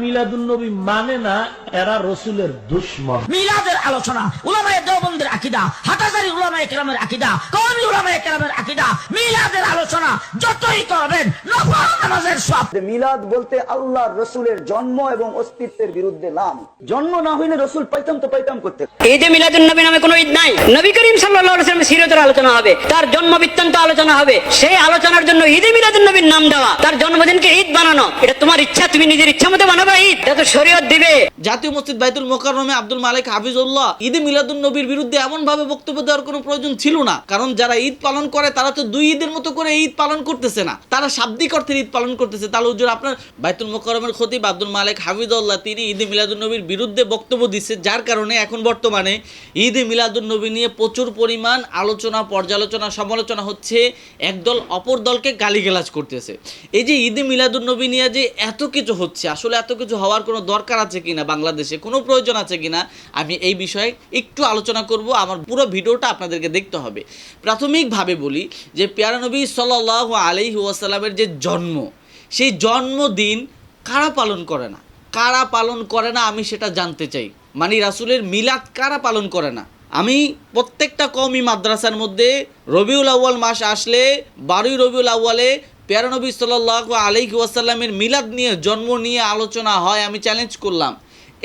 মিলাদুন্নবী মানে না এরা রসুলের দুশ্মন। মিলাদের আলোচনা উলামায়ে দেওবন্দের আকিদা হাটাজারি উলামায়ে কেরামের আকিদা কওমি উলামায়ে কেরামের আকিদা মিলাদের আলোচনা যতই করবেন নফল নামাজের সব। মিলাদ বলতে আল্লাহ রসুলের জন্ম এবং অস্তিত্বের বিরুদ্ধে নাম। জন্ম না হইলে রসুল পাইতাম তো পাইতাম করতে ঈদে মিলাদুন নবী নামে কোনো ঈদ নাই নবী করিম সাল্লাল্লাহু আলাইহি ওয়াসাল্লামের সিরতের আলোচনা হবে তার জন্ম বৃত্তান্ত আলোচনা হবে সেই আলোচনার জন্য ঈদে মিলাদুন নবীর নাম দেওয়া তার জন্মদিনকে ঈদ বানানো এটা তোমার ইচ্ছা তুমি নিজের ইচ্ছা মতো বিরুদ্ধে বক্তব্য দিচ্ছে যার কারণে এখন বর্তমানে ঈদে মিলাদুন নবী নিয়ে প্রচুর পরিমাণ আলোচনা, পর্যালোচনা, সমালোচনা হচ্ছে। একদল অপর দলকে গালিগালাজ করতেছে। এই যে ঈদে মিলাদুন নবী নিয়ে যে এত কিছু হচ্ছে, আসলে এত কিছু হওয়ার কোনো দরকার আছে কিনা বাংলাদেশে? কোনো প্রয়োজন আছে কিনা? আমি এই বিষয়ে একটু আলোচনা করব। আমার পুরো ভিডিওটা আপনাদেরকে দেখতে হবে। প্রাথমিকভাবে বলি যে পেয়ারা নবী সাল্লাহ আলহি ওয়াসাল্লামের যে জন্ম, সেই জন্মদিন কারা পালন করে না? কারা পালন করে না আমি সেটা জানতে চাই। মানে রাসুলের মিলাদ কারা পালন করে না? আমি প্রত্যেকটা কমই মাদ্রাসার মধ্যে রবিউল আউ্য়াল মাস আসলে, বারোই রবিউল আউ্য়ালে প্যারানবী সাল্লাহ আলাইহি ওয়াসাল্লামের মিলাদ নিয়ে জন্ম নিয়ে আলোচনা হয় আমি চ্যালেঞ্জ করলাম।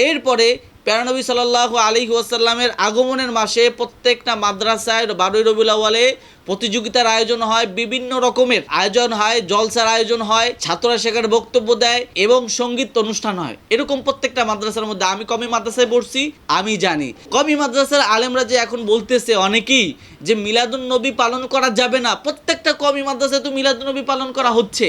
এরপরে প্যারানবী সাল্লাহ আলী ওয়াসাল্লামের আগমনের মাসে প্রত্যেকটা মাদ্রাসায় বারোই রবিউল আউ্য়ালে প্রতিযোগিতার আয়োজন হয়, বিভিন্ন রকমের আয়োজন হয়, জলসার আয়োজন হয়, ছাত্ররা সেখানে বক্তব্য দেয় এবং সংগীত অনুষ্ঠান হয়। এরকম প্রত্যেকটা মাদ্রাসার মধ্যে আমি কমি মাদ্রাসায় পড়ছি, আমি জানি। কমি মাদ্রাসার আলেমরা যে এখন বলতেছে অনেকেই যে মিলাদুন নবী পালন করা যাবে না, প্রত্যেকটা কমি মাদ্রাসায় তো মিলাদুন নবী পালন করা হচ্ছে।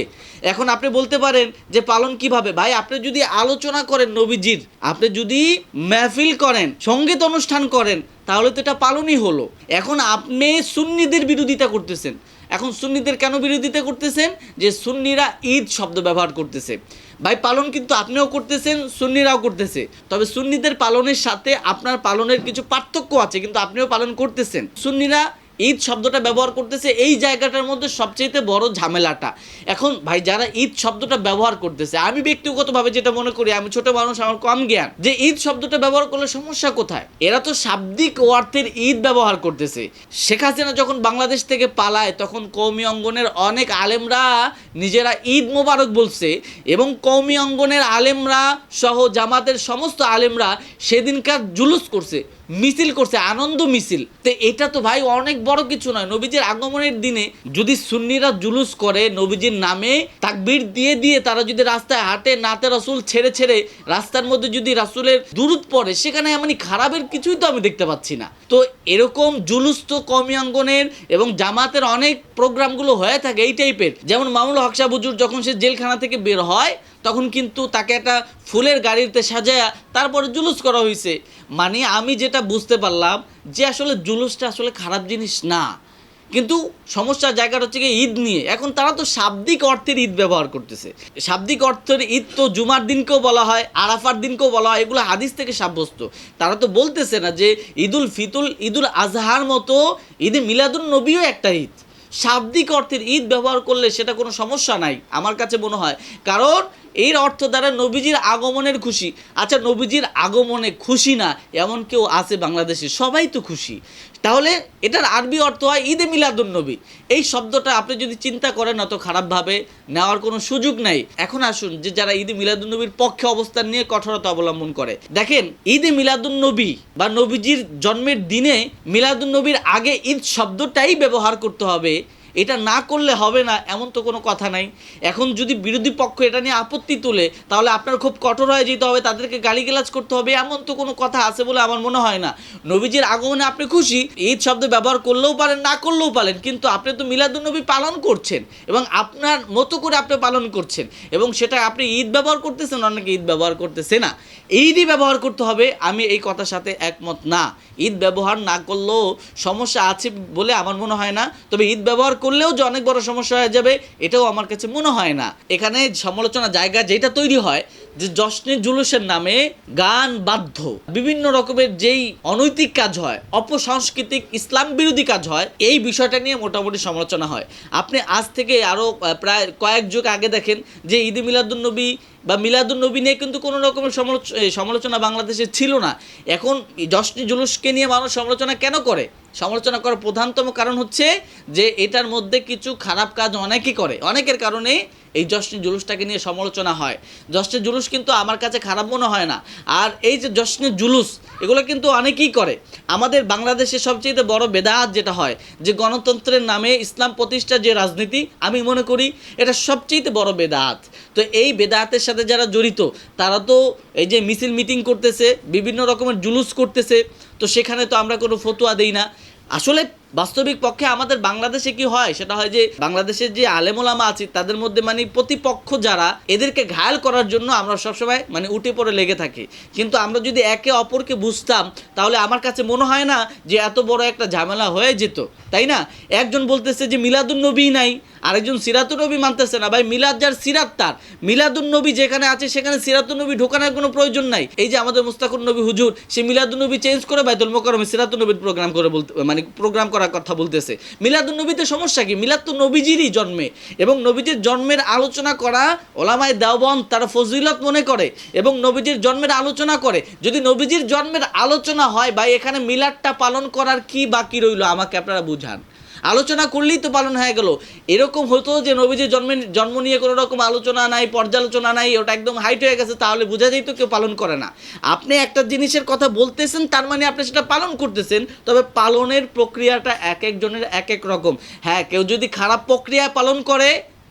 এখন আপনি বলতে পারেন যে পালন কীভাবে? ভাই, আপনি যদি আলোচনা করেন নবীজির, আপনি যদি মেহফিল করেন, সংগীত অনুষ্ঠান করেন, তাহলে তো এটা পালনই হলো। এখন আপনি সুন্নিদের বিরোধিতা করতেছেন। এখন সুন্নিদের কেন বিরোধিতা করতেছেন? যে সুন্নিরা ঈদ শব্দ ব্যবহার করতেছে। ভাই, পালন কিন্তু আপনিও করতেছেন, সুন্নিরাও করতেছে। তবে সুন্নিদের পালনের সাথে আপনার পালনের কিছু পার্থক্য আছে, কিন্তু আপনিও পালন করতেছেন। সুন্নিরা ঈদ শব্দটা ব্যবহার করতেছে, এই জায়গাটার মধ্যে সবচেয়ে বড় ঝামেলাটা। এখন ভাই, যারা ঈদ শব্দটা ব্যবহার করতেছে, আমি ব্যক্তিগতভাবে যেটা মনে করি, আমি ছোট মানুষ, আমার কম জ্ঞান, যে ঈদ শব্দটা ব্যবহার করলে সমস্যা কোথায়? এরা তো শাব্দিক অর্থের ঈদ ব্যবহার করতেছে। শেখ হাসিনা যখন বাংলাদেশ থেকে পালায়, তখন কৌমি অঙ্গনের অনেক আলেমরা নিজেরা ঈদ মোবারক বলছে এবং কৌমি অঙ্গনের আলেমরা সহ জামাতের সমস্ত আলেমরা সেদিনকার জুলুস করছে। মিছিল করছে, আনন্দ মিছিল। তো এটা তো ভাই অনেক বড় কিছু নয়। নবীজির আগমনের দিনে যদি সুন্নিরা জুলুস করে, নবীজির নামে তাকবীর দিয়ে দিয়ে তারা যদি রাস্তায় হাঁটে, নাতে রাসুল ছেড়ে ছেড়ে রাস্তার মধ্যে যদি রাসুলের দূরত পড়ে, সেখানে এমনই খারাপের কিছুই তো আমি দেখতে পাচ্ছি না। তো এরকম জুলুস তো কমি অঙ্গনের এবং জামাতের অনেক প্রোগ্রামগুলো হয়ে থাকে এই টাইপের যেমন মামুল হকসা বুজুর যখন সে জেলখানা থেকে বের হয় তখন কিন্তু তাকে একটা ফুলের গাড়িতে সাজায়া তারপরে জুলুস করা হয়েছে মানে আমি যেটা বুঝতে পারলাম যে আসলে জুলুসটা আসলে খারাপ জিনিস না। কিন্তু সমস্যার জায়গাটা হচ্ছে গিয়ে ঈদ নিয়ে। এখন তারা তো শাব্দিক অর্থের ঈদ ব্যবহার করতেছে। শাব্দিক অর্থের ঈদ তো জুমার দিনকেও বলা হয়, আরাফার দিনকেও বলা হয়, এগুলো হাদিস থেকে সাব্যস্ত। তারা তো বলতেছে না যে ঈদুল ফিতুল, ঈদুল আজহার মতো ঈদে মিলাদুল নবীও একটা ঈদ। শাব্দিক অর্থের ঈদ ব্যবহার করলে সেটা কোনো সমস্যা নাই, আমার কাছে মনে হয়। কারণ এর অর্থ দ্বারা নবীজির আগমনের খুশি। আচ্ছা নবীজির আগমনে খুশি না, এমন কেউ আছে বাংলাদেশে? সবাই তো খুশি। তাহলে এটার আরবি অর্থ হয় ঈদে মিলাদুন নবী। এই শব্দটা আপনি যদি চিন্তা করেন, অত খারাপভাবে নেওয়ার কোনো সুযোগ নাই। এখন আসুন যে যারা ঈদে মিলাদুন নবীর পক্ষে অবস্থান নিয়ে কঠোরতা অবলম্বন করে। দেখেন, ঈদে মিলাদুন নবী বা নবীজির জন্মের দিনে মিলাদুন নবীর আগে ঈদ শব্দটাই ব্যবহার করতে হবে এটা না করলে হবে না, এমন তো কোনো কথা নাই। এখন যদি বিরোধী পক্ষ এটা নিয়ে আপত্তি তোলে, তাহলে আপনার খুব কঠোর হয়ে যেতে হবে, তাদেরকে গালিগালাজ করতে হবে, এমন তো কোনো কথা আছে বলে আমার মনে হয় না। নবীজির আগমনে আপনি খুশি, ঈদ শব্দ ব্যবহার করলেও পারেন, না করলেও পারেন, কিন্তু আপনি তো মিলাদুন্নবী পালন করছেন এবং আপনার মতো করে আপনি পালন করছেন এবং সেটা আপনি ঈদ ব্যবহার করতেছেন, অনেকে ঈদ ব্যবহার করতেছে না। ঈদই ব্যবহার করতে হবে, আমি এই কথার সাথে একমত না। ঈদ ব্যবহার না করলেও সমস্যা আছে বলে আমার মনে হয় না, তবে ঈদ ব্যবহার করলেও যে অনেক বড় সমস্যা হয়ে যাবে, এটাও আমার কাছে মনে হয় না। এখানে সমালোচনা জায়গা যেটা তৈরি হয়, যে জশ্নে জুলুসের নামে গান বাধ্য। বিভিন্ন রকমের যেই অনৈতিক কাজ হয়, অপসাংস্কৃতিক ইসলাম বিরোধী কাজ হয়, এই বিষয়টা নিয়ে মোটামুটি সমালোচনা হয়। আপনি আজ থেকে আরও প্রায় কয়েক যুগ আগে দেখেন যে ঈদ মিলাদুন্নবী বা মিলাদুন্নবী নিয়ে কিন্তু কোনো রকমের সমালোচ- সমালোচনা বাংলাদেশে ছিল না। এখন জশ্নে জুলুসকে নিয়ে মানুষ সমালোচনা কেন করে? সমালোচনা করার প্রধানতম কারণ হচ্ছে যে এটার মধ্যে কিছু খারাপ কাজ অনেকে করে। অনেকের কারণে এই জশ্নে জুলুসটাকে নিয়ে সমালোচনা হয়। জশ্নে জুলুস কিন্তু আমার কাছে খারাপ মনে হয় না। আর এই যে জশ্নে জুলুস, এগুলো কিন্তু অনেকেই করে। আমাদের বাংলাদেশে সবচেয়ে বড় বেদাত যেটা হয়, যে গণতন্ত্রের নামে ইসলাম প্রতিষ্ঠার যে রাজনীতি, আমি মনে করি এটা সবচেয়ে বড় বেদাত। তো এই বেদাতের সাথে যারা জড়িত, তারা তো এই যে মিছিল মিটিং করতেছে, বিভিন্ন রকমের জুলুস করতেছে, তো সেখানে তো আমরা কোনো ফতুয়া দেই না। আসলে বাস্তবিক পক্ষে আমাদের বাংলাদেশে কি হয়? সেটা হয় যে, বাংলাদেশের যে আলেমোলামা আছে, তাদের মধ্যে মানে প্রতিপক্ষ যারা, এদেরকে ঘায়াল করার জন্য আমরা সবসময় মানে উঠে পড়ে লেগে থাকি। কিন্তু আমরা যদি একে অপরকে বুঝতাম, তাহলে আমার কাছে মনে হয় না যে এত বড় একটা ঝামেলা হয়ে যেত। তাই না? একজন বলতেছে যে, মিলাদুন নবী নাই। আরেকজন সিরাতুন নবী মানতেছে না। ভাই, মিলাদ যার সিরাত তার। মিলাদুন নবী যেখানে আছে, সেখানে সিরাতুন নবী ঢোকানোর কোনো প্রয়োজন নাই। এই যে আমাদের মুস্তাকুর নবী হুজুর, সে মিলাদুন নবী চেঞ্জ করে বাইতুল মোকারমে সিরাতুন নবীর প্রোগ্রাম করে বলতে মানে প্রোগ্রাম করার কথা বলতেছে। মিলাদুন নবীতে সমস্যা কি? মিলাদ তো নবীজিরই জন্মে এবং নবীজির জন্মের আলোচনা করা ওলামায় দেওবন তারা ফজিলত মনে করে এবং নবীজির জন্মের আলোচনা করে। যদি নবীজির জন্মের আলোচনা হয় বা এখানে মিলাদটা পালন করার কি বাকি রইল? আমাকে আপনারা বুঝান। আলোচনা করলেই তো পালন হয়ে গেল। এরকম হতো যে নবীজির জন্মে জন্ম নিয়ে কোনো রকম আলোচনা নাই, পর্যালোচনা নাই, ওটা একদম হাইট হয়ে গেছে, তাহলে বোঝা যেত কেউ পালন করে না। আপনি একটা জিনিসের কথা বলতেছেন, তার মানে আপনি সেটা পালন করতেছেন, তবে পালনের প্রক্রিয়াটা এক একজনের এক এক রকম। হ্যাঁ কেউ যদি খারাপ প্রক্রিয়া পালন করে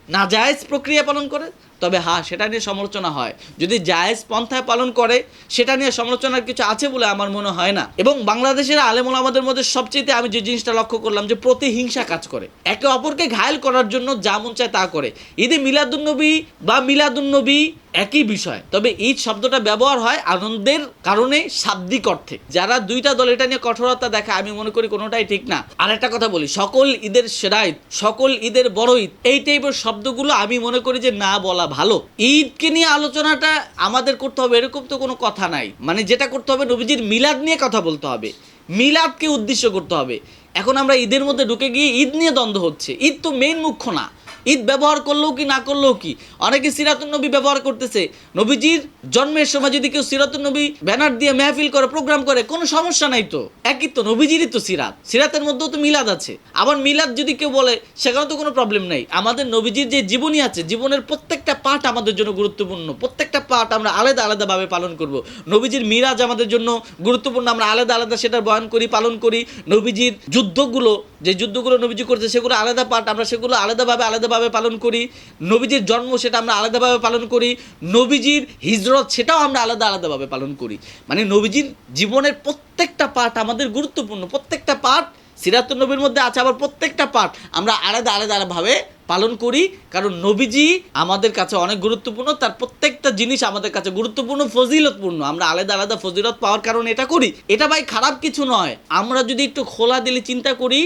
না জায়জ প্রক্রিয়া পালন করে তবে হ্যাঁ সেটা নিয়ে সমালোচনা হয়। যদি জায়েজ পন্থায় পালন করে, সেটা নিয়ে সমালোচনার কিছু আছে বলে আমার মনে হয় না। এবং বাংলাদেশের আলেমুল আমাদের মধ্যে সবচেয়ে আমি যে জিনিসটা লক্ষ্য করলাম যে প্রতিহিংসা কাজ করে। একে অপরকে ঘায়ল করার জন্য যা মন চায় তা করে। ঈদে মিলাদুন্নবী বা মিলাদুন্নবী একই বিষয়। তবে ঈদ শব্দটা ব্যবহার হয় আনন্দের কারণে শাব্দিক অর্থে। যারা দুইটা দল এটা নিয়ে কঠোরতা দেখে আমি মনে করি কোনোটাই ঠিক না। আর একটা কথা বলি, সকল ঈদের সেরা ঈদ, সকল ঈদের বড় ঈদ, এই টাইপের শব্দগুলো আমি মনে করি যে না বলা ভালো। ঈদকে নিয়ে আলোচনাটা আমাদের করতে হবে, এরকম তো কোনো কথা নাই। মানে যেটা করতে হবে, নবীজির মিলাদ নিয়ে কথা বলতে হবে। মিলাদকে উদ্দেশ্য করতে হবে। এখন আমরা ঈদের মধ্যে ঢুকে গিয়ে ঈদ নিয়ে দ্বন্দ্ব হচ্ছে। ঈদ তো মেইন মুখ্য না। ঈদ ব্যবহার করলেও কি, না করলেও কি? অনেকে সিরাতুল নবী ব্যবহার করতেছে। নবীজির জন্মের সময় যদি কেউ সিরাতুল নবী ব্যানার দিয়ে মেহফিল করে, প্রোগ্রাম করে, কোনো সমস্যা নাই তো? একই তো, নবীজিরই তো সিরাত। সিরাতের মধ্যেও তো মিলাদ আছে। আবার মিলাদ যদি কেউ বলে সেখানে তো কোনো প্রবলেম নেই। আমাদের নবীজির যে জীবনী আছে, জীবনের প্রত্যেকটা পাঠ আমাদের জন্য গুরুত্বপূর্ণ। প্রত্যেকটা পাঠ আমরা আলাদা আলাদাভাবে পালন করব। নবীজির মিরাজ আমাদের জন্য গুরুত্বপূর্ণ, আমরা আলাদা আলাদা সেটা বয়ান করি, পালন করি। নবীজির যুদ্ধগুলো, যে যুদ্ধগুলো নবীজি করছে, সেগুলো আলাদা পাঠ, আমরা সেগুলো আলাদাভাবে আলাদাভাবে পালন করি। নবীজির জন্ম সেটা আমরা আলাদাভাবে পালন করি। নবীজির হিজরত সেটাও আমরা আলাদা আলাদাভাবে পালন করি। মানে নবীজির জীবনের প্রত্যেকটা পাঠ আমাদের গুরুত্বপূর্ণ। প্রত্যেকটা পাঠ সিরাতুল নবীর মধ্যে আছে আবার প্রত্যেকটা পাঠ। আমরা আলাদা আলাদা ভাবে পালন করি, কারণ নবীজি আমাদের কাছে অনেক গুরুত্বপূর্ণ, তার প্রত্যেকটা জিনিস আমাদের কাছে গুরুত্বপূর্ণ, ফজিলতপূর্ণ। আমরা আলাদা আলাদা ফজিলত পাওয়ার কারণে এটা করি। এটা ভাই খারাপ কিছু নয়। আমরা যদি একটু খোলা দিলে চিন্তা করি,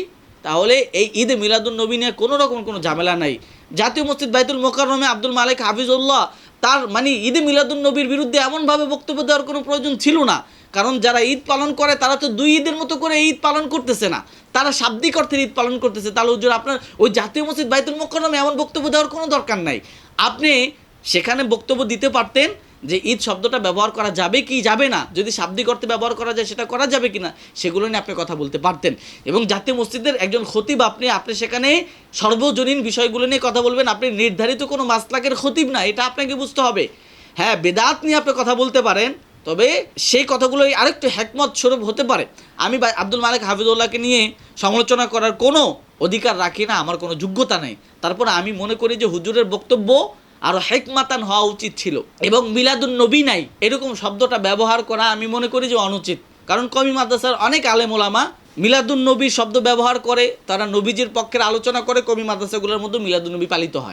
তাহলে এই ঈদে মিলাদুল নবী নিয়ে কোনো রকম কোনো ঝামেলা নাই। জাতীয় মসজিদ বাইতুল মোকাররমে আব্দুল মালিক হাফিজুল্লাহ তার মানে ঈদে মিলাদুল নবীর বিরুদ্ধে এমনভাবে বক্তব্য দেওয়ার কোনো প্রয়োজন ছিল না। কারণ যারা ঈদ পালন করে, তারা তো দুই ঈদের মতো করে ঈদ পালন করতেছে না। তারা শাব্দিক অর্থে ঈদ পালন করতেছে। তাহলে হুজুর আপনার ওই জাতীয় মসজিদ বাইতুল মোকাররমে এমন বক্তব্য দেওয়ার কোনো দরকার নাই। আপনি সেখানে বক্তব্য দিতে পারতেন যে ঈদ শব্দটা ব্যবহার করা যাবে কি যাবে না? যদি শাব্দিক অর্থে ব্যবহার করা যায়, সেটা করা যাবে কি না সেগুলো নিয়ে আপনি কথা বলতে পারতেন। এবং জাতীয় মসজিদের একজন খতিব আপনি আপনি সেখানে সর্বজনীন বিষয়গুলো নিয়ে কথা বলবেন, আপনি নির্ধারিত কোনো মাসলাকের খতিব না, এটা আপনাকে বুঝতে হবে। হ্যাঁ বেদাত নিয়ে আপনি কথা বলতে পারেন, তবে সেই কথাগুলো আরেকটু হ্যাকমত স্বরূপ হতে পারে। আমি আব্দুল মালিক হাফিজুল্লাহকে নিয়ে সমালোচনা করার কোনো অধিকার রাখি না, আমার কোনো যোগ্যতা নেই। তারপর আমি মনে করি যে হুজুরের বক্তব্য আরও হেকমাতান হওয়া উচিত ছিল। এবং মিলাদুন নবী নাই, এরকম শব্দটা ব্যবহার করা আমি মনে করি যে অনুচিত। কারণ কমি মাদ্রাসার অনেক আলেমোলামা মিলাদুন নবী শব্দ ব্যবহার করে, তারা নবীজির পক্ষের আলোচনা করে কমি মাদ্রাসাগুলোর মধ্যে মিলাদুন নবী পালিত হয়।